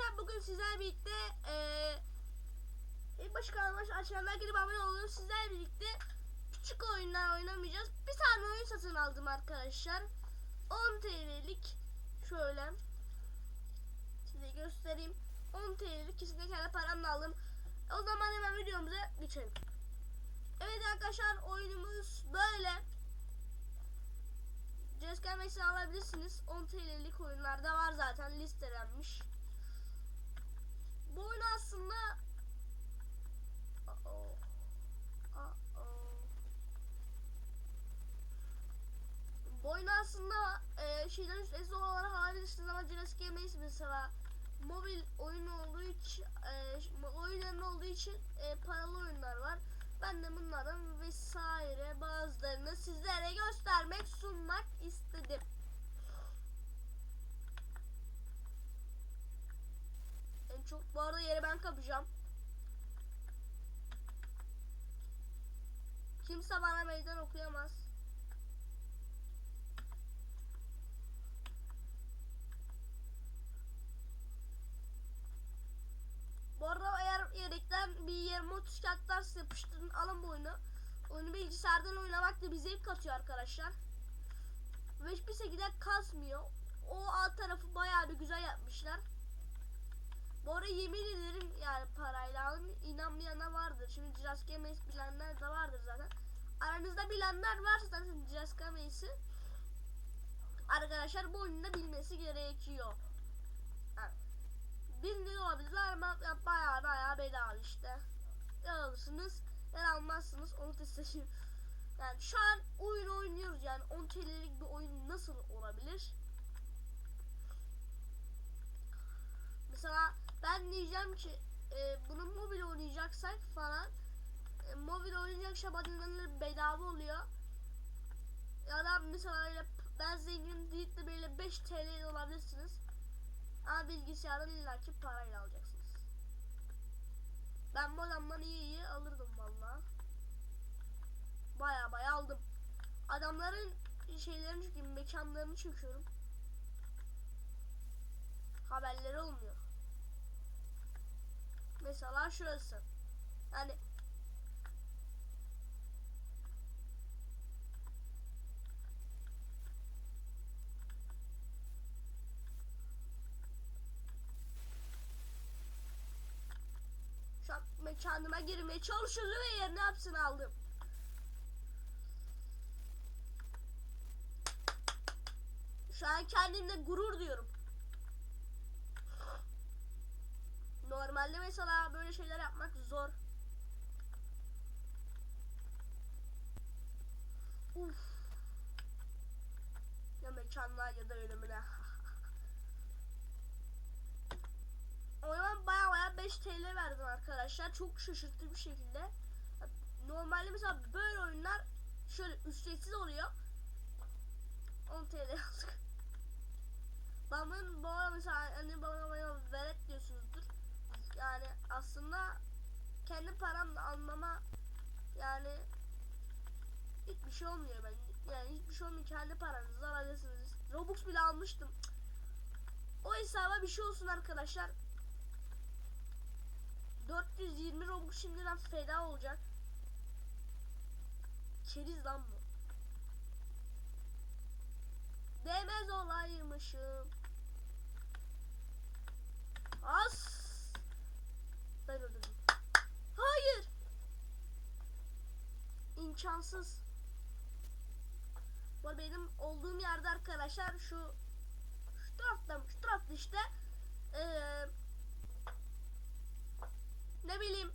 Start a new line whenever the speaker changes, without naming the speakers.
arkadaşlar bugün sizlerle birlikte ilk başı kanalıma açanlar gelip abone olun. Sizlerle birlikte küçük oyunlar oynamayacağız. Bir tane oyun satın aldım arkadaşlar. 10 TL'lik şöyle size göstereyim. 10 TL'lik kesinlikle kendi paramla aldım. O zaman hemen videomuza geçelim. Evet arkadaşlar oyunumuz böyle. Mesela alabilirsiniz. 10 TL'lik oyunlarda var zaten listelenmiş. Bu oyun aslında. Uh-oh. Bu oyun aslında e, şeyden ücretsiz olarak alabilirsiniz ama Jurassic Games mesela mobil oyun olduğu için e, oyunların olduğu için e, paralı oyunlar var. Ben de bunların vesaire bazılarını sizlere göstermek, sunmak istedim. Çok bu arada yeri ben kapacağım. Kimse bana meydan okuyamaz. Bu arada eğer yedekten bir 20 30 kağıtlar size yapıştırın alın bu oyunu. Oyunu bilgisayardan oynamak da bir zevk katıyor arkadaşlar. Ve hiçbir şekilde kasmıyor. O alt tarafı bayağı bir güzel yapmışlar. Yemin ederim yani parayla alın inanmayanlar vardır. Şimdi Jurassic Games bilenler de vardır zaten. Aranızda bilenler varsa zaten Jurassic Games'i arkadaşlar bu oyunu da bilmesi gerekiyor. Yani, bilmiyor olabilirler ama ya bayağı bayağı bedava işte. Ya alırsınız ya almazsınız onu test edeyim. Yani şu an oyun oynuyoruz yani 10 TL'lik bir oyun nasıl olabilir? Mesela ben diyeceğim ki e, bunu mobil oynayacaksak falan e, mobil oynayacak şabanları bedava oluyor. Ya da mesela ben zengin deyip de böyle 5 TL olabilirsiniz. Ama bilgisayardan illaki parayla alacaksınız. Ben bu adamdan iyi iyi alırdım valla. Baya baya aldım. Adamların şeylerini çekiyorum, mekanlarını çekiyorum. Haberleri. Mesela şurası. Yani şu an mekanıma girmeye çalışıyordu ve yerine hepsini aldım. Şu an kendimle gurur diyorum. Normalde mesela böyle şeyler yapmak zor. Uf. Ya mekanlar ya da ölümüne. O zaman baya baya 5 TL verdim arkadaşlar. Çok şaşırtıcı bir şekilde. Normalde mesela böyle oyunlar şöyle ücretsiz oluyor. 10 TL aldık. Babamın bana mesela anne babama bana veret diyorsunuzdur. Yani aslında kendi paramla almama yani hiçbir şey olmuyor ben. Yani hiçbir şey olmuyor. Kendi paranızla alabilirsiniz. Robux bile almıştım. O hesaba bir şey olsun arkadaşlar. 420 Robux şimdiden feda olacak. Keriz lan bu. Demez olaymışım. imkansız. Bu benim olduğum yerde arkadaşlar şu şu tarafta şu tarafta işte ee, ne bileyim